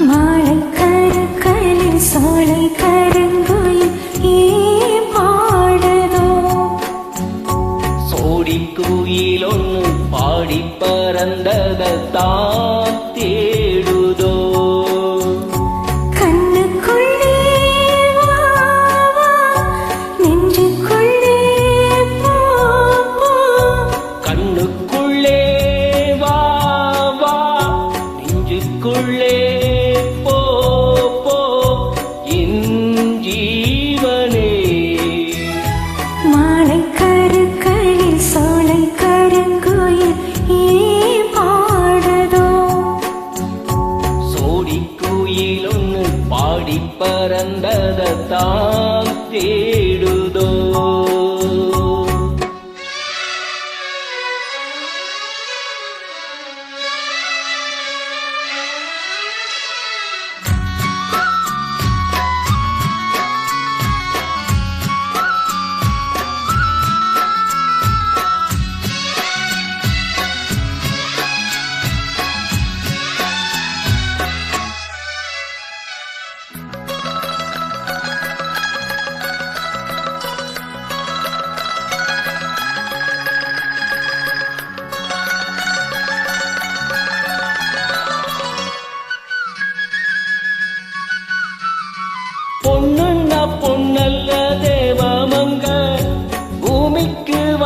மாலை கரு கலி சோலை கருங்குயில் பாடதோ சோடி குயில் ஒன்று பாடி பறந்ததான் தேடுதோ கண்ணுக்குள்ளே நெஞ்சுக்குள்ளே जी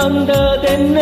கண்டதென்ன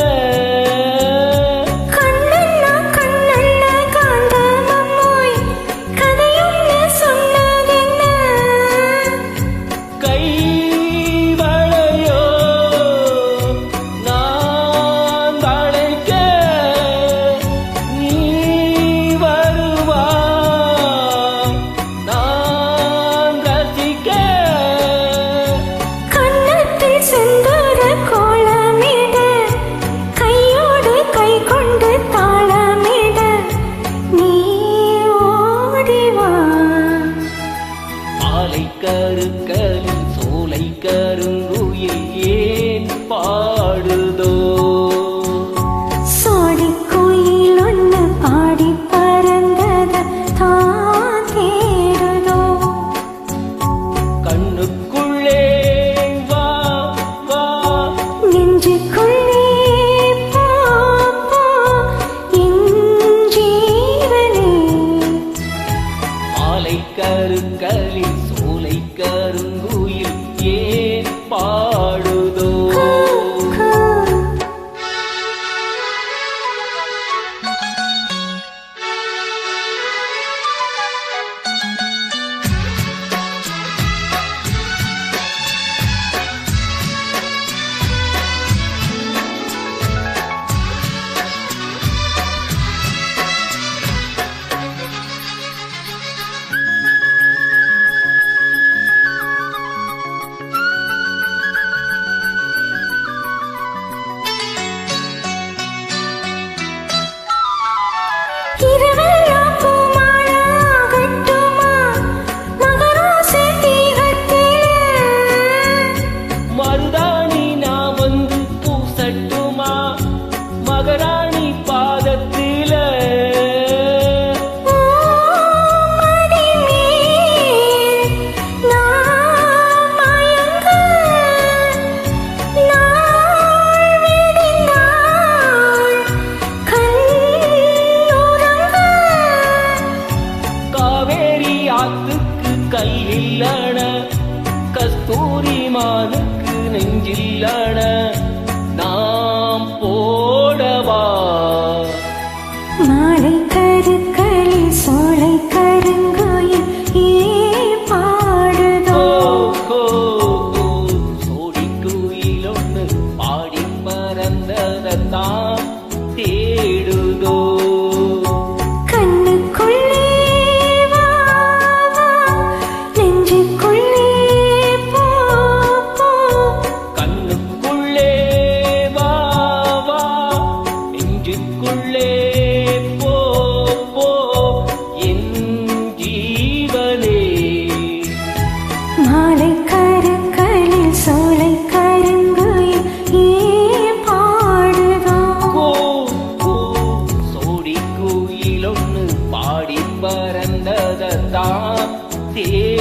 தான் தேடுதோ